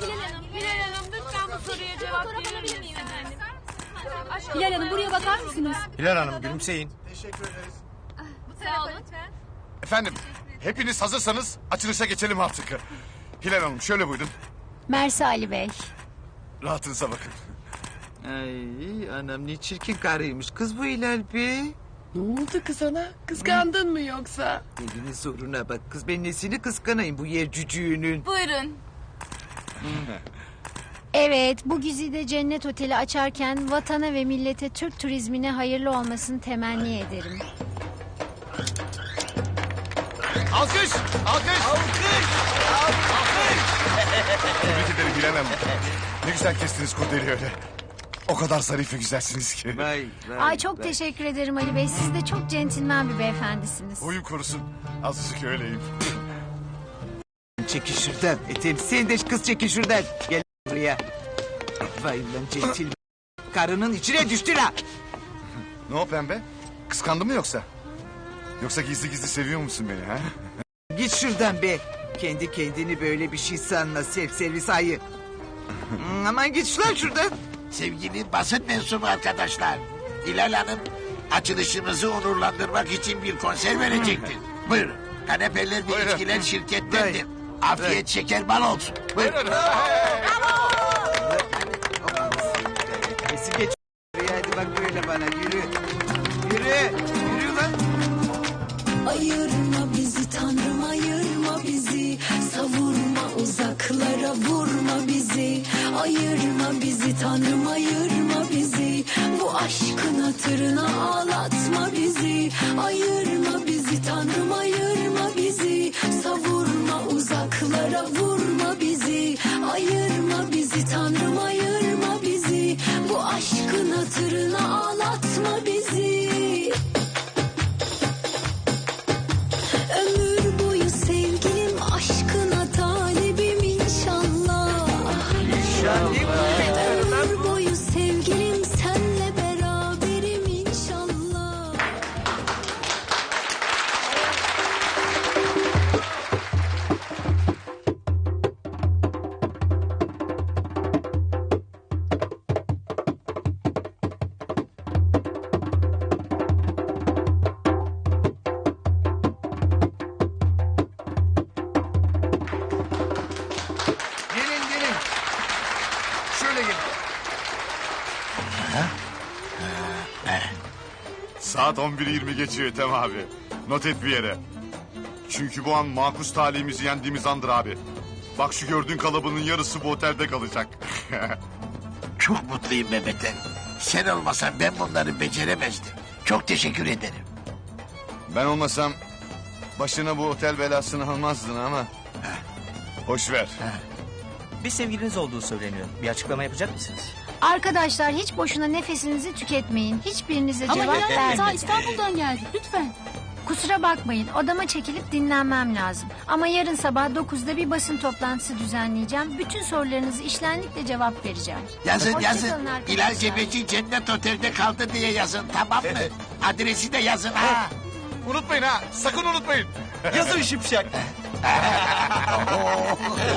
Hilal Hanım lütfen bu soruya cevap verir misiniz efendim? Hilal Hanım buraya bakar mısınız? Hilal Hanım gülümseyin. Sağ olun. Efendim hepiniz hazırsanız açılışa geçelim artık. Hilal Hanım şöyle buyurun. Mersi Ali Bey. Rahatınıza bakın. Ay anam ne çirkin karıymış kız bu Hilal be. Ne oldu kız ana? Kıskandın mı yoksa? Elinin soruna bak kız ben nesini kıskanayım bu yer cücüğünün. Buyurun. Evet, bu güzide cennet oteli açarken vatana ve millete Türk turizmine hayırlı olmasını temenni ederim. Alkış! Alkış! Alkış! Tebrik ederim Hilal Hanım. Ne güzel kestiniz kurdeli öyle. O kadar zarif ve güzelsiniz ki. Vay vay. Ay çok vay. teşekkür ederim Ali Bey. Siz de çok centilmen bir beyefendisiniz. Uyum korusun. Azıcık öyleyim. Çekil şuradan. Etem sen de kız çekil şuradan. Gel buraya. Vay lan centil. Karının içine düştün ha. Ne o pembe? Kıskandın mı yoksa? Yoksa gizli gizli seviyor musun beni ha? Git şuradan be. Kendi kendini böyle bir şey sanma self servis ayı. Hmm, Aman git lan şuradan. Sevgili basın mensubu arkadaşlar. Hilal Hanım açılışımızı onurlandırmak için bir konser verecektir. Buyurun. Kanepeler ve Buyurun. içkiler şirkettendir. Afiyet şeker bal olsun. Buyurun. Nesi geç hadi bak böyle bana yürü. Yürü. Yürü lan. Ayırma bizi tanrım ayırma bizi Savurma uzaklara vurma bizi Ayırma bizi tanrım ayırma bizi Bu aşkın hatırına ağlatma bizi Ayırma Saat 11.20 geçiyor Ethem abi. Not et bir yere. Çünkü bu an makus talihimizi yendiğimiz andır abi. Bak şu gördüğün kalıbının yarısı bu otelde kalacak. Çok mutluyum Mehmet'ten. Sen olmasan ben bunları beceremezdim. Çok teşekkür ederim. ben olmasam başına bu otel belasını almazdın ama. Boş ver. Bir sevgiliniz olduğu söyleniyor. Bir açıklama yapacak mısınız? Arkadaşlar hiç boşuna nefesinizi tüketmeyin. Hiçbirinize Ama cevap Hilal ta vermeyin. İstanbul'dan geldi. Lütfen. Kusura bakmayın odama çekilip dinlenmem lazım. Ama yarın sabah 9'da bir basın toplantısı düzenleyeceğim. Bütün sorularınızı işlenlikle cevap vereceğim. Yazın Hoşça yazın. kalın arkadaşlar. Cebeci Cennet Otel'de kaldı diye yazın tamam mı? Adresi de yazın ha. Unutmayın ha. Sakın unutmayın. Yazın şipşak.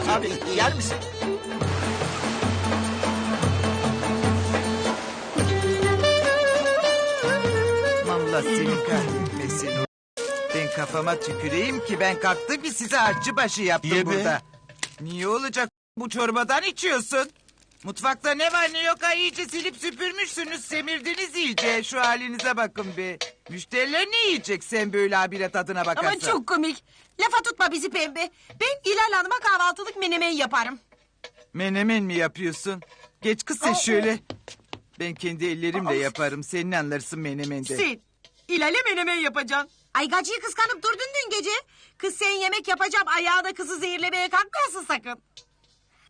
Abi yer misin? Kahretmesin. o- Ben kafama tüküreyim ki ben kalktım ki size harççı başı yaptım Niye be? burada. Niye olacak bu çorbadan içiyorsun? Mutfakta ne var ne yok ha iyice silip süpürmüşsünüz semirdiniz iyice şu halinize bakın be. Müşteriler ne yiyecek sen böyle abire tadına bakarsın. Ama çok komik. Lafa tutma bizi pembe. Ben Hilal Hanım'a kahvaltılık menemen yaparım. Menemen mi yapıyorsun? Geç kız sen şöyle. Ben kendi ellerimle yaparım senin anlarsın menemende. Sen Hilal'e menemen yapacaksın. Ay gacıyı kıskanıp durdun dün gece. Kız sen yemek yapacağım ayağına kızı zehirlemeye kalkmayasın sakın.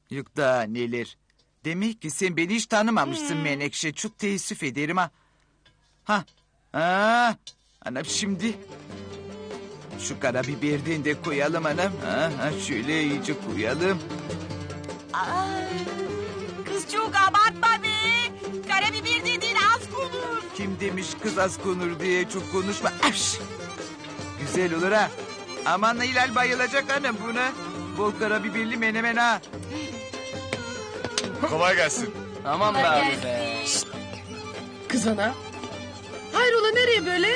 Yok daha neler. Demek ki sen beni hiç tanımamışsın Menekşe. Çok teessüf ederim ha. Ha. Ha. Anam şimdi. Şu karabiberden de koyalım anam. Ha, ha şöyle iyice koyalım. Ay, kız çok abartma be. Karabiber. Kim demiş kız az konur diye çok konuşma. Aş. Güzel olur ha. Aman Hilal bayılacak anam buna. Bol karabiberli menemen ha. Kolay gelsin. Aman be abi be. Kız ana. Hayrola nereye böyle?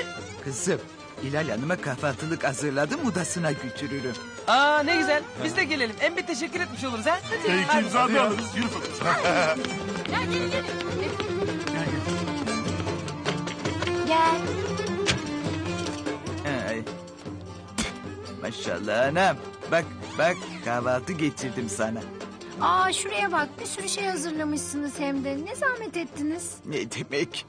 Kızım Hilal Hanım'a kahvaltılık hazırladım odasına götürürüm. Aa ne güzel. Biz de gelelim. Hem bir teşekkür etmiş oluruz ha. Hadi. İki imza da alırız. Yürü Fatoş. Gel. Ay. Maşallah anam. Bak bak kahvaltı getirdim sana. Aa şuraya bak bir sürü şey hazırlamışsınız hem de. Ne zahmet ettiniz? Ne demek?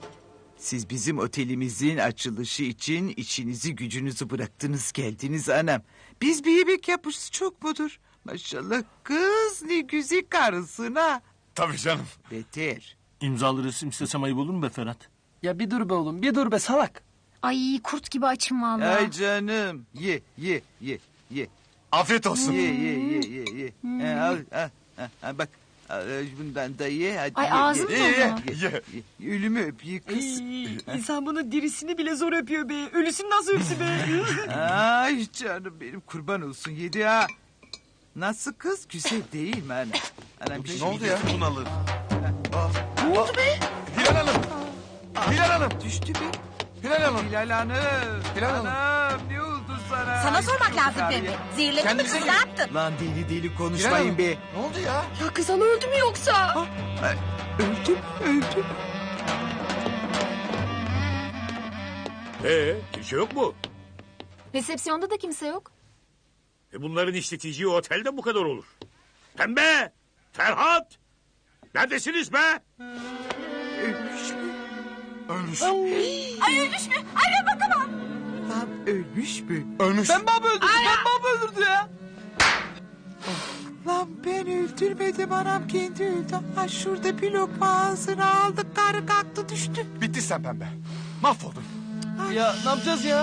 Siz bizim otelimizin açılışı için içinizi gücünüzü bıraktınız geldiniz anam. Biz bir yemek yapmışız çok mudur? Maşallah kız ne güzel karısın ha. Tabii canım. Beter. İmzalı resim istesem ayıp olur mu be Ferhat? Ya bir dur be oğlum. Bir dur be salak. Ay kurt gibi açım vallahi. Ay canım ye ye ye ye. Afiyet olsun. Ye ye ye ye ye. Ha, al, al, al, al, bak al, bundan da ye hadi Ay, ye, ağzım ye, dolu. ye, Ye. ye. Ölümü öp ye kız. insan bunun dirisini bile zor öpüyor be. Ölüsünü nasıl öpsün be? Ay canım benim kurban olsun yedi ha. Nasıl kız güzel değil mi ana? Anam bir şey Ne oldu ya? Bunalır. Ne oldu be? Hilal Hanım. Hilal Hanım. Düştü be. Hilal Hanım. Hilal Hanım. Hilal Hanım. Anam ne oldu sana? Sana Ay, sormak lazım Pembe. Zehirledin mi Kendinize kızı ne gelin. yaptın? Lan deli deli konuşmayın Hanım. be. Ne oldu ya? Ya kız ana öldü mü yoksa? Öldüm öldüm. Ee, kimse yok mu? Resepsiyonda da kimse yok. E bunların işleteceği otelde bu kadar olur. Pembe! Ferhat! Neredesiniz be? Ölmüş mü? Ölmüş. Ay ölmüş mü? Ay ben bakamam. Lan ölmüş mü? Ölmüş. Ben babamı öldürdüm. Ben babamı öldürdü ya. Lan ben öldürmedim anam kendi öldü. Ha şurada bir lokma ağzına aldı karı kalktı düştü. Bitti sen pembe. Mahvoldun. Ya ne yapacağız ya?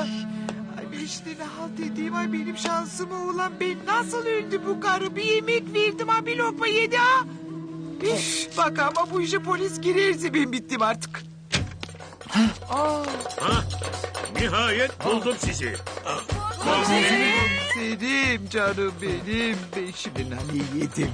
Ay ben işte ne halt dediğim ay benim şansım ulan ben nasıl öldü bu karı bir yemek verdim ha bir lokma yedi ha. Üf, bak ama bu işe polis girerse ben bittim artık. Ha? Nihayet buldum sizi. Senin canım benim ben şimdi nane yedim.